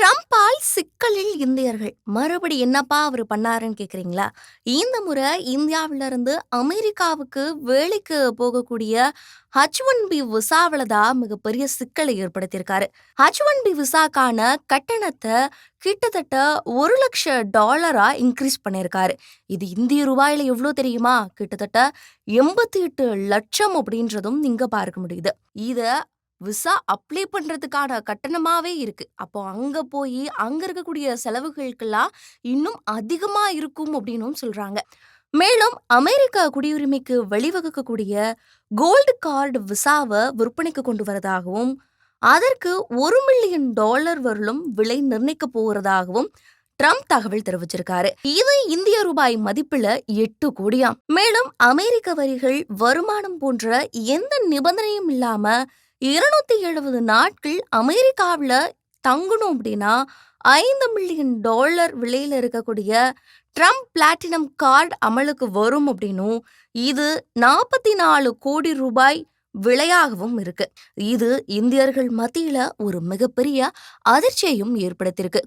ட்ரம்ப்பால் சிக்கலில் இந்தியர்கள். மறுபடி என்னப்பா அவர் பண்ணாருன்னு கேட்குறீங்களா இந்த முறை இந்தியாவில இருந்து அமெரிக்காவுக்கு வேலைக்கு போகக்கூடிய ஹச் ஒன் பி விசாவில் தான் மிகப்பெரிய சிக்கலை ஏற்படுத்தியிருக்காரு. ஹச் ஒன் பி விசாக்கான கட்டணத்தை கிட்டத்தட்ட ஒரு லட்ச டாலரா இன்க்ரீஸ் பண்ணியிருக்காரு. இது இந்திய ரூபாயில எவ்வளவு தெரியுமா? கிட்டத்தட்ட எண்பத்தி எட்டு லட்சம் அப்படின்றதும் இங்கே பார்க்க முடியுது. இத விசா அப்ளை பண்றதுக்கான கட்டணமாவே இருக்கு. அப்போ அங்க போயி, அங்க இருக்கக்கூடிய செலவுகளுக்கெல்லாம் இன்னும் அதிகமா இருக்கும் அப்படின்னும் சொல்றாங்க. மேலும் அமெரிக்க குடியுரிமைக்கு வழிவகுக்கக்கூடிய கோல்டு கார்டு விசாவ விற்பனைக்கு கொண்டு வரதாகவும், அதற்கு $1,000,000 வரலும் விலை நிர்ணயிக்க போறதாகவும் ட்ரம்ப் தகவல் தெரிவிச்சிருக்காரு. இது இந்திய ரூபாய் மதிப்புல எட்டு கோடியாம். மேலும் அமெரிக்க வரிகள், வருமானம் போன்ற எந்த நிபந்தனையும் இல்லாம 270 நாட்கள் அமெரிக்காவுல தங்கணும் அப்படின்னா ஐந்து மில்லியன் டாலர் விலையில இருக்கக்கூடிய ட்ரம்ப் பிளாட்டினம் கார்டு அமலுக்கு வரும் அப்படின்னும் இது நாற்பத்தி நாலு கோடி ரூபாய் விலையாகவும் இருக்கு. இது இந்தியர்கள் மத்தியில ஒரு மிகப்பெரிய அதிர்ச்சியையும் ஏற்படுத்தியிருக்கு.